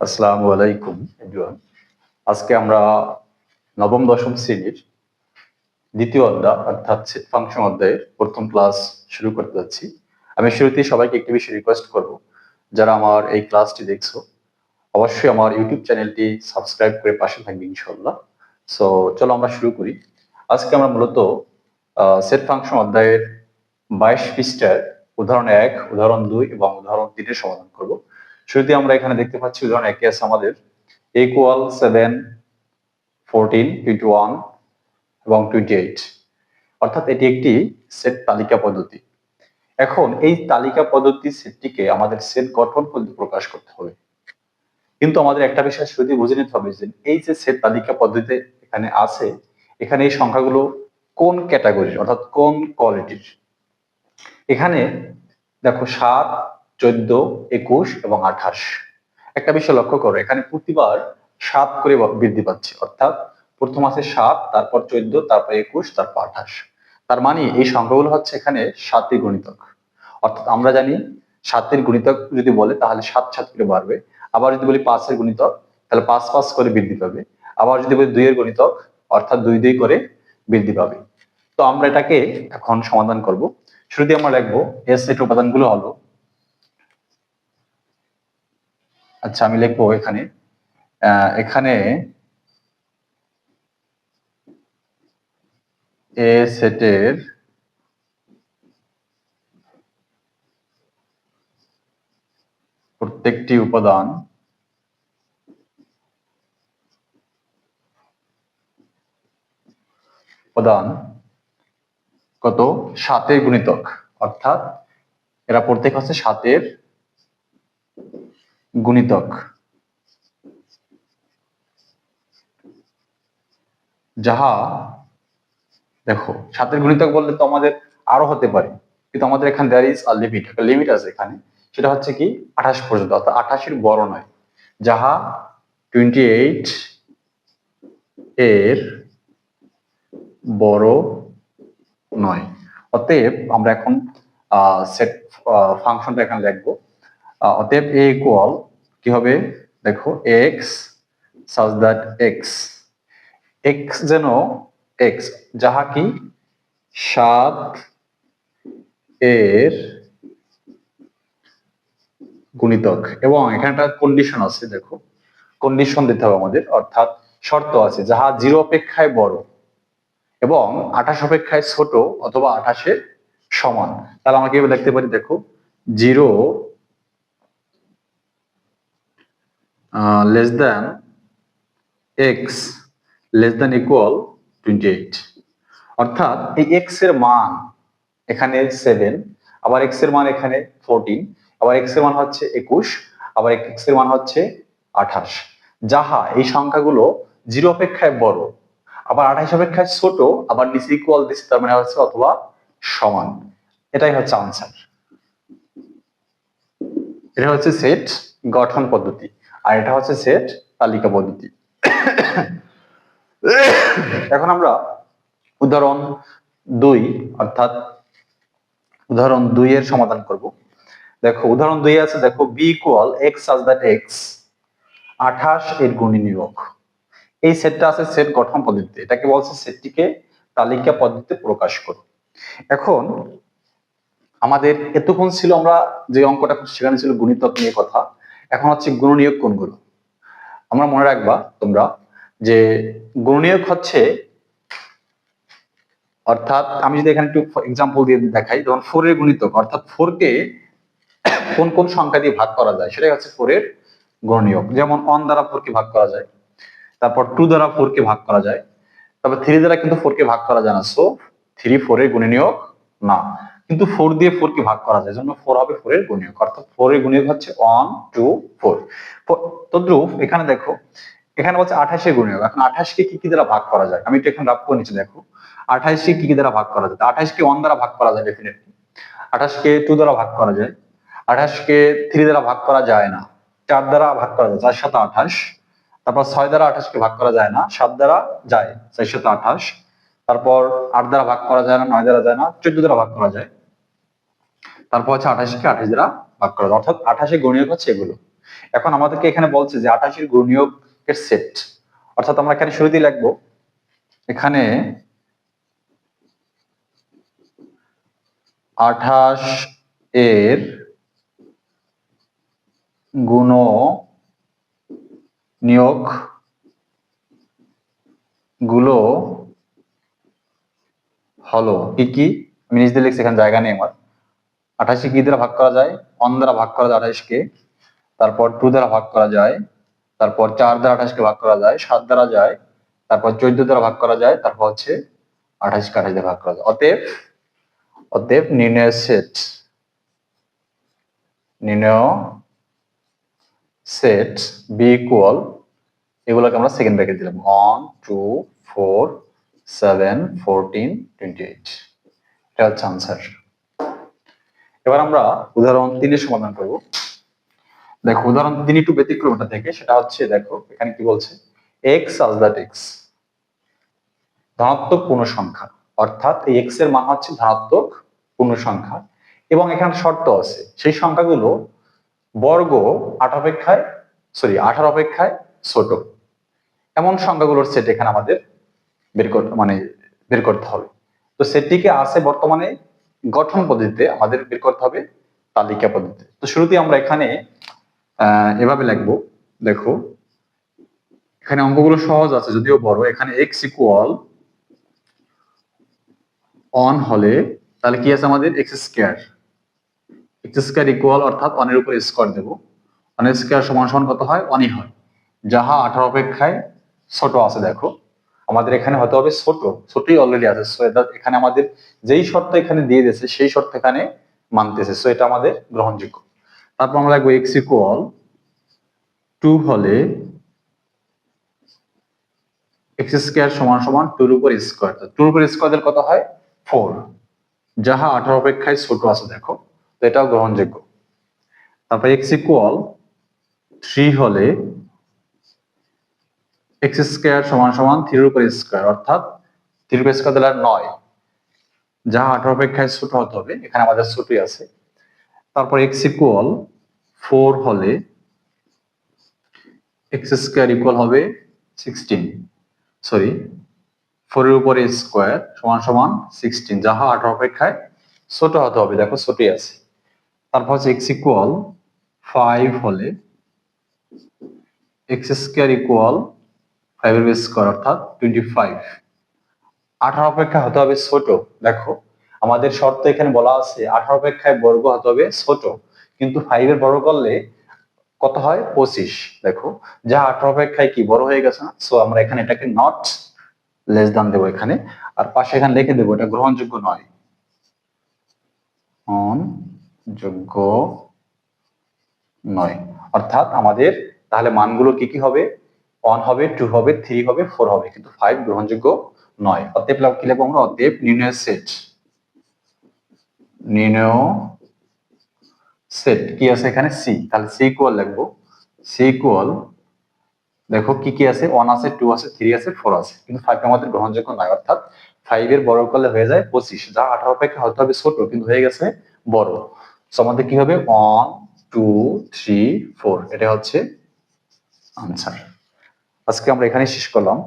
আসসালামু আলাইকুম আজকে আমরা নবম, দশম শ্রেণির দ্বিতীয় অধ্যায়, অর্থাৎ ফাংশন অধ্যায়ের প্রথম ক্লাস শুরু করতে যাচ্ছি। আমি শুরুতেই সবাইকে একটি বিষয় রিকোয়েস্ট করব, যারা আমার এই ক্লাসটি দেখছ, অবশ্যই আমার ইউটিউব চ্যানেলটি সাবস্ক্রাইব করে পাশে থাকবে ইনশাল্লাহ সো চলো আমরা শুরু করি। আজকে আমরা মূলত সেট ফাংশন অধ্যায়ের বাইশ পৃষ্ঠার উদাহরণ এক, উদাহরণ দুই এবং উদাহরণ তিনের সমাধান করব। শুরুতে আমরা এখানে দেখতে পাচ্ছি উদাহরণ একে আছে আমাদের equal seven fourteen twenty one এবং টোয়েন্টি এইট অর্থাৎ এটি একটি সেট তালিকা পদ্ধতি। এখন এই তালিকা পদ্ধতি সেটটিকে আমাদের সেট গঠন পদ্ধতি প্রকাশ করতে হবে। কিন্তু আমাদের একটা বিষয় শুরুতে বুঝে নিতে হবে যে এই যে সেট তালিকা পদ্ধতি এখানে আছে, এখানে এই সংখ্যাগুলো কোন ক্যাটাগরির অর্থাৎ কোন কোয়ালিটির এখানে দেখো সাত চোদ্দ, একুশ এবং আঠাশ। একটা বিষয় লক্ষ্য করো, এখানে প্রতিবার সাত করে বৃদ্ধি পাচ্ছে। অর্থাৎ প্রথম আছে সাত তারপর চোদ্দ, তারপর একুশ, তারপর আঠাশ। তার মানে এই সংখ্যাগুলো হচ্ছে এখানে সাতটি গুণিতক। অর্থাৎ আমরা জানি সাতের গুণিতক যদি বলে, তাহলে সাত সাত করে বাড়বে। আবার যদি বলি পাঁচের গুণিতক, তাহলে পাঁচ পাঁচ করে বৃদ্ধি পাবে। আবার যদি বলি দুইয়ের গুণিতক, অর্থাৎ দুই দুই করে বৃদ্ধি পাবে। তো আমরা এটাকে এখন সমাধান করব। শুরুতে আমরা লিখব এর সেট উপাদানগুলো হলো আচ্ছা আমি লিখব এখানে। এখানে এ সেটের প্রত্যেকটি উপাদান উপাদান কত? সাতের গুণিতক। অর্থাৎ এরা প্রত্যেক হচ্ছে সাতের গুণিতক। যাহা, দেখো, সাতের গুণিতক বললে তো আমাদের আরও হতে পারে, কিন্তু আমাদের এখানে দেয়ার ইজ আ লিমিট একটা লিমিট আছে এখানে, সেটা হচ্ছে কি আঠাশ পর্যন্ত, অর্থাৎ আঠাশের বড় নয়। যাহা টোয়েন্টি এইট এর বড় নয়। অতএব আমরা এখন সেট ফাংশনটা এখানে লিখব অতএব এ ইকুয়াল কি হবে? দেখো x such that x x যেন এক্স যাহা কি? সাত এর গুণিতক। এবং এখানে একটা কন্ডিশন আছে, দেখো। কন্ডিশন দিতে হবে আমাদের, অর্থাৎ শর্ত আছে, যাহা জিরো অপেক্ষায় বড় এবং আঠাশ অপেক্ষায় ছোট অথবা আঠাশের সমান। তাহলে আমরা কীভাবে লিখতে পারি? দেখো, zero than x less than equal twenty eight অর্থাৎ এই এক্সের মান এখানে সেভেন আবার এক্সের মান এখানে ফোরটিন আবার এক্সের মান হচ্ছে একুশ, আবার এক্সের মান হচ্ছে আঠাশ। যাহা এই সংখ্যাগুলো জিরো অপেক্ষায় বড়, আবার আঠাশ অপেক্ষায় ছোট, আবার নিচে ইকুয়াল দিচ্ছে, তার মানে হচ্ছে অথবা সমান। এটাই হচ্ছে আনসার এটা হচ্ছে সেট গঠন পদ্ধতি। আর এটা হচ্ছে সেট তালিকা পদ্ধতি। এখন আমরা উদাহরণ দুই, অর্থাৎ উদাহরণ দুই এর সমাধান করব। দেখো, উদাহরণ দুই আছে, দেখো B equal x such that x আঠাশ এর গুণী নিয়োগ এই সেটটা আছে সেট গঠন পদ্ধতিতে। এটাকে বলছে সেটটিকে তালিকা পদ্ধতিতে প্রকাশ করো। এখন আমাদের এতক্ষণ ছিল আমরা যে অঙ্কটা সেখানে ছিল গুণিতক নিয়ে কথা। এখন হচ্ছে গুণনীয়ক কোনগুলো? আমরা মনে রাখবা তোমরা যে গুণনীয়ক হচ্ছে, অর্থাৎ আমি যদি এখানে একটু এক্সাম্পল দিয়ে দেখাই, যেমন ফোর এর গুণিতক, অর্থাৎ ফোর কে কোন কোন সংখ্যা দিয়ে ভাগ করা যায়, সেটাই হচ্ছে ফোর এর গুণনীয়ক যেমন অন দ্বারা ফোর কে ভাগ করা যায়, তারপর টু দ্বারা ফোর কে ভাগ করা যায় তবে থ্রি দ্বারা কিন্তু ফোর কে ভাগ করা যায় না। সো থ্রি ফোর এর গুণনীয়ক না। কিন্তু ফোর দিয়ে ফোর কে ভাগ করা যায় জন্য ফোর হবে ফোর এর গুণনীয়ক অর্থাৎ ফোর এর গুণনীয়ক হচ্ছে ওয়ান টু ফোর তদ্রুপ এখানে দেখো, এখানে বলছে আঠাশের গুণনীয়ক এখন আঠাশকে কি কি দ্বারা ভাগ করা যায়? আমি একটু এখানে রাখ করে নিচে দেখো। আঠাশকে কি কি দ্বারা ভাগ করা যায়? আঠাশকে ওয়ান দ্বারা ভাগ করা যায় ডেফিনেটলি আঠাশকে টু দ্বারা ভাগ করা যায়। আঠাশকে থ্রি দ্বারা ভাগ করা যায় না। চার দ্বারা ভাগ করা যায়, চার সাথে আঠাশ। তারপর ছয় দ্বারা আঠাশকে ভাগ করা যায় না, সাত দ্বারা যায়, চার সাথে আঠাশ। তারপর আট দ্বারা ভাগ করা যায় না, নয় দ্বারা যায় না, চোদ্দ দ্বারা ভাগ করা যায়। তারপর হচ্ছে আঠাশকে আঠাশ দ্বারা ভাগ করা যায়। অর্থাৎ আঠাশে গণীয় হচ্ছে এগুলো। এখন আমাদেরকে এখানে বলছে যে আঠাশের গুণনীয়কের সেট। অর্থাৎ আমরা এখানে শুরুতেই লিখব, এখানে আঠাশ এর গুণ নিয়োগগুলো হলো কি কি? আমি নিজে লিখছি, এখানে জায়গা নেই আমার। আঠাশে কি দ্বারা ভাগ করা যায়? ওয়ান দ্বারা ভাগ করা যায় আঠাশকে। তারপর টু দ্বারা ভাগ করা যায়। তারপর চার দ্বারা আঠাশকে ভাগ করা যায়। সাত দ্বারা যায়। তারপর চোদ্দ দ্বারা ভাগ করা যায়। তারপর হচ্ছে আঠাশকে আঠাশ ভাগ করা যায়। অতএব অতএব নির্ণয় সেট নির্ণয় সেট বি ইকুয়াল এগুলোকে আমরা সেকেন্ড ব্র্যাকেট দিলাম। One two four seven fourteen twenty eight এটা হচ্ছে আনসার এবার আমরা উদাহরণ তিনের সমাধান করব। দেখো, উদাহরণ তিন একটু ব্যতিক্রম এটা থেকে সেটা হচ্ছে, দেখো, এখানে কি বলছে? এক্স আজ দ্যাট এক্স ধনাত্মক পূর্ণ সংখ্যা অর্থাৎ এই এক্সের মান হচ্ছে ধনাত্মক পূর্ণ সংখ্যা এবং এখানে শর্ত আছে, সেই সংখ্যাগুলো বর্গ আট অপেক্ষায় সরি আঠারো অপেক্ষায় ছোট। এমন সংখ্যাগুলোর সেট এখানে আমাদের বের করতে মানে বের করতে হবে। তো সেটটিকে আছে বর্তমানে গঠন পদ্ধতিতে আমাদের বের করতে হবে, তালিকা পদ্ধতিতে। তো শুরুতে আমরা এখানে এভাবে লিখব, দেখো, এখানে অঙ্কগুলো সহজ আছে, যদিও বড়। এখানে এক্স ইকুয়াল অন হলে তাহলে কি আছে আমাদের? X square x square equal অর্থাৎ অনের উপর স্কোয়ার দেবো। অনের স্কোয়ার সমান সমান কত হয়? অনই হয়। যাহা আঠারো অপেক্ষায় ছোট আছে, দেখো। আমাদের এখানে হতে হবে ছোট, ছোটই অলরেডি আছে। সো এটা এখানে আমাদের যেই শর্ত এখানে দিয়ে দিয়েছে, সেই শর্ত এখানে মানতেছে। সো এটা আমাদের গ্রহণযোগ্য। তারপর আমরা লিখব এক্স ইকুয়াল টু হলে এক্স স্কোয়ার সমান সমান টুর উপর স্কোয়ার টুর উপর স্কোয়ার দিলে কত হয়? ফোর যাহা আঠারো অপেক্ষায় ছোট আছে, দেখো। তো এটাও গ্রহণযোগ্য। তারপর এক্স ইকুয়াল থ্রি হলে এক্স স্কোয়ার সমান সমান থ্রির উপর স্কোয়ার অর্থাৎ থ্রির উপর স্কোয়ার দিলে নয়। যাহা আঠারো অপেক্ষায় ছোট হতে হবে, এখানে আমাদের ছোটই আছে। তারপর এক্স ইকুয়াল ফোর হলে এক্স স্কোয়ার ইকুয়াল হবে সিক্সটিন সরি ফোরের উপরে স্কোয়ার সমান সমান সিক্সটিন যাহা আঠারো অপেক্ষায় ছোট হতে হবে। দেখো ছোটই আছে। তারপর হচ্ছে এক্স ইকুয়াল ফাইভ হলে এক্স স্কোয়ার ইকুয়াল ফাইভ এর স্কোয়ার অর্থাৎ টোয়েন্টি ফাইভ আঠারো অপেক্ষা হতে হবে ছোট। দেখো, আমাদের শর্ত এখানে বলা আছে, আঠারো অপেক্ষায় বর্গ হতে হবে ছোট। কিন্তু ফাইভ এর বর্গ করলে কত হয়? পঁচিশ। দেখো, যা আঠারো অপেক্ষায় কি, বড় হয়ে গেছে না? সো আমরা এখানে এটাকে নট লেস দান দেবো এখানে। আর পাশে এখানে লিখে দেবো, এটা গ্রহণযোগ্য নয়। যোগ্য নয়। অর্থাৎ আমাদের তাহলে মানগুলো কি কি হবে? ওয়ান হবে টু হবে থ্রি হবে ফোর হবে, কিন্তু ফাইভ গ্রহণযোগ্য নয়। অতএব কি লিখব আমরা? অতএব নির্ণয় সেট নির্ণয় সেট কি আছে এখানে? সি তাহলে সি ইকুয়াল লিখব সি ইকুয়াল দেখো কি কি আছে? ওয়ান আছে টু আছে থ্রি আছে ফোর আছে। কিন্তু ফাইভ আমাদের গ্রহণযোগ্য নয়, অর্থাৎ ফাইভ এর বড় করলে হয়ে যায় পঁচিশ। যা আঠারো অপেক্ষা হতে হবে ছোট, কিন্তু হয়ে গেছে বড়। আমাদের কি হবে? ওয়ান টু থ্রি ফোর এটা হচ্ছে আনসার আজকে আমরা এখানেই শেষ করলাম।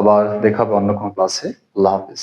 আবার দেখাবো অন্য কোনো ক্লাসে আল্লাহ হাফিজ।